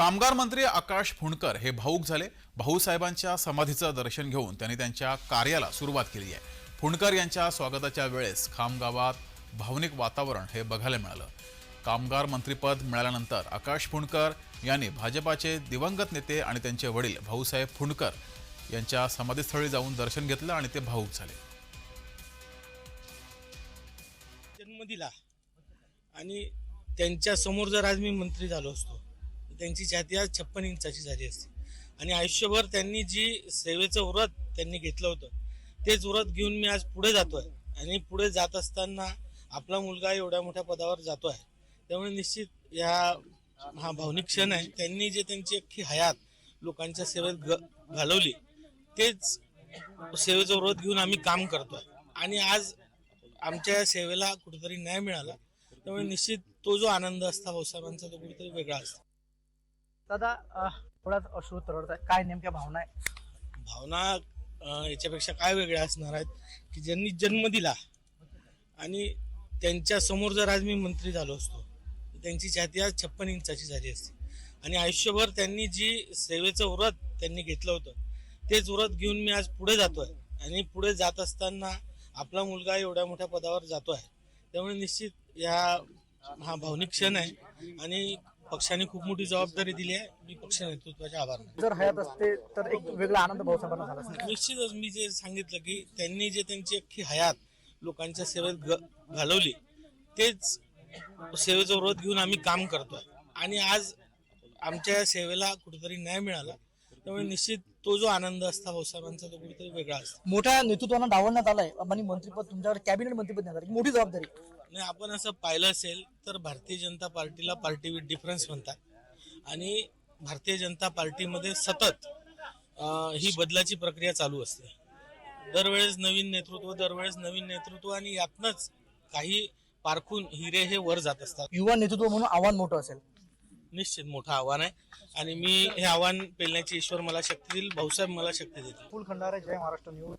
कामगार मंत्री आकाश फुंडकर हे भाऊक झाले. भाऊसाहेबांच्या समाधीचं दर्शन घेऊन त्यांनी त्यांच्या कार्याला सुरुवात केली आहे. फुंडकर यांच्या स्वागताच्या वेळेस खामगावात भावनिक वातावरण हे बघायला मिळालं. कामगार मंत्रीपद मिळाल्यानंतर आकाश फुंडकर यांनी भाजपाचे दिवंगत नेते आणि त्यांचे वडील भाऊसाहेब फुंडकर यांच्या समाधीस्थळी जाऊन दर्शन घेतलं आणि ते भाऊक झाले. जन्म दिला आणि त्यांच्यासमोर जर आज मी मंत्री झालो असतो त्यांची छाती आज छप्पन इंचाची झाली असती. आणि आयुष्यभर त्यांनी जी सेवेचं व्रत त्यांनी घेतलं होतं तेच व्रत घेऊन मी आज पुढे जातोय. आणि पुढे जात असताना आपला मुलगा एवढ्या मोठ्या पदावर जातो आहे त्यामुळे निश्चित या हा भावनिक क्षण आहे. त्यांनी जे त्यांची अख्खी हयात लोकांच्या सेवेत घालवली तेच सेवेचं व्रत घेऊन आम्ही काम करतोय. आणि आज आमच्या या सेवेला कुठेतरी न्याय मिळाला. त्यामुळे निश्चित तो जो आनंद असता भाऊसाहेबांचा तो कुठेतरी वेगळा असतो. दादा थोडाच अश्रूत रडत आहे काय नेमक्या भावना आहे भावना याच्यापेक्षा काय वेगळ्या असणार आहेत की ज्यांनी जन्म दिला आणि त्यांच्यासमोर जर आज मी मंत्री झालो असतो त्यांची छाती आज छप्पन इंचाची झाली असती. आणि आयुष्यभर त्यांनी जी सेवेचं व्रत त्यांनी घेतलं होतं तेच व्रत घेऊन मी आज पुढे जातोय. आणि पुढे जात असताना आपला मुलगा एवढ्या मोठ्या पदावर जातो आहे त्यामुळे निश्चित या हा भावनिक क्षण आहे. आणि पक्षाने खूप मोठी जबाबदारी दिली आहे. मी पक्ष नेतृत्वाचे आभार. जर हयात असते तर एक वेगळा आनंद भाऊसाहेबांना झाला असता निश्चितच मी जे सांगितलं की त्यांनी जे त्यांची अख्खी हयात लोकांच्या सेवेत ग- घालवली तेच सेवेचं व्रत घेऊन आम्ही काम करतोय. आणि आज आमच्या या सेवेला कुठेतरी न्याय मिळाला त्यामुळे निश्चित तो जो आनंद असता भाऊसाहेबांचा तो कुठेतरी वेगळा असतो. मोठ्या नेतृत्वानं डावलण्यात आलाय. आणि मंत्रीपद तुमच्यावर कॅबिनेट मंत्रीपद मोठी जबाबदारी. नाही आपण असं पाहिलं असेल तर भारतीय जनता पार्टीला पार्टी विथ डिफरन्स म्हणतात. आणि भारतीय जनता पार्टीमध्ये सतत ही बदलाची प्रक्रिया चालू असते. दरवेळेस नवीन नेतृत्व दरवेळेस नवीन नेतृत्व आणि यातनच काही पारखून हिरे हे वर जात असतात. युवा नेतृत्व म्हणून आव्हान मोठं असेल. निश्चित मोठं आव्हान आहे. आणि मी हे आव्हान पेलण्याची ईश्वर मला शक्ती देईल भाऊसाहेब मला शक्ती देतील. फुल खंडारे जय महाराष्ट्र न्यूज.